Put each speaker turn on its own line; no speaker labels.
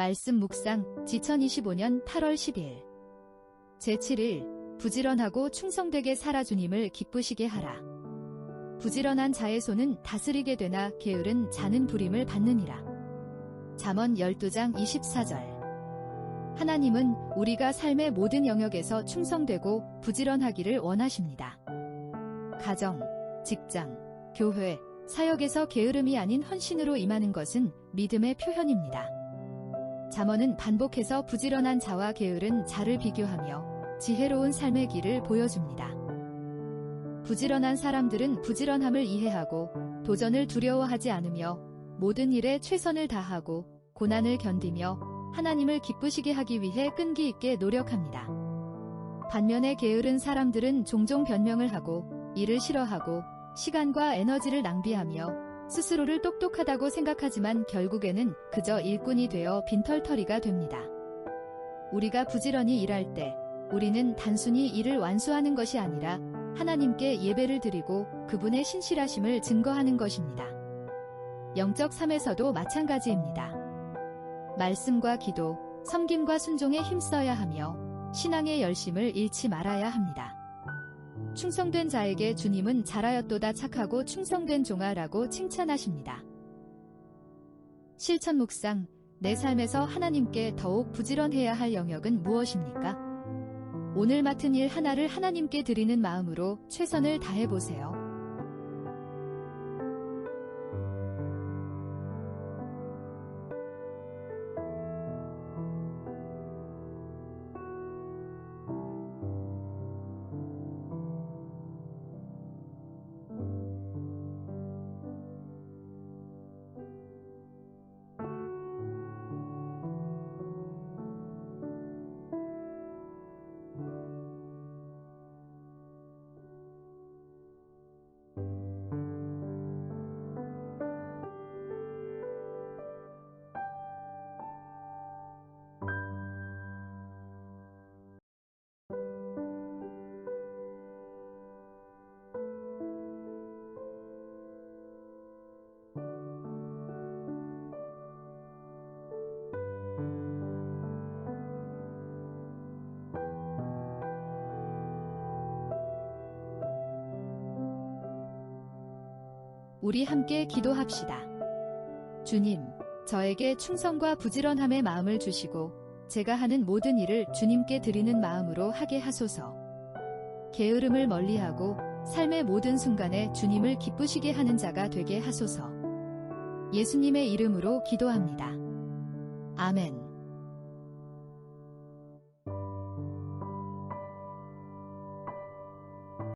말씀 묵상 2025년 8월 10일 제7일 부지런하고 충성되게 살아 주님을 기쁘시게 하라. 부지런한 자의 손은 다스리게 되나 게으른 자는 부림을 받느니라. 잠언 12장 24절 하나님은 우리가 삶의 모든 영역에서 충성되고 부지런하기를 원하십니다. 가정, 직장, 교회, 사역에서 게으름이 아닌 헌신으로 임하는 것은 믿음의 표현입니다. 잠언은 반복해서 부지런한 자와 게으른 자를 비교하며 지혜로운 삶의 길을 보여줍니다. 부지런한 사람들은 부지런함을 이해하고 도전을 두려워하지 않으며 모든 일에 최선을 다하고 고난을 견디며 하나님을 기쁘시게 하기 위해 끈기 있게 노력합니다. 반면에 게으른 사람들은 종종 변명을 하고 일을 싫어하고 시간과 에너지를 낭비하며 스스로를 똑똑하다고 생각하지만 결국에는 그저 일꾼이 되어 빈털터리가 됩니다. 우리가 부지런히 일할 때 우리는 단순히 일을 완수하는 것이 아니라 하나님께 예배를 드리고 그분의 신실하심을 증거하는 것입니다. 영적 삶에서도 마찬가지입니다. 말씀과 기도, 섬김과 순종에 힘써야 하며 신앙의 열심을 잃지 말아야 합니다. 충성된 자에게 주님은 잘하였도다 착하고 충성된 종아라고 칭찬하십니다. 실천 묵상, 내 삶에서 하나님께 더욱 부지런해야 할 영역은 무엇입니까? 오늘 맡은 일 하나를 하나님께 드리는 마음으로 최선을 다해보세요. 우리 함께 기도합시다. 주님, 저에게 충성과 부지런함의 마음을 주시고 제가 하는 모든 일을 주님께 드리는 마음으로 하게 하소서. 게으름을 멀리하고 삶의 모든 순간에 주님을 기쁘시게 하는 자가 되게 하소서. 예수님의 이름으로 기도합니다. 아멘.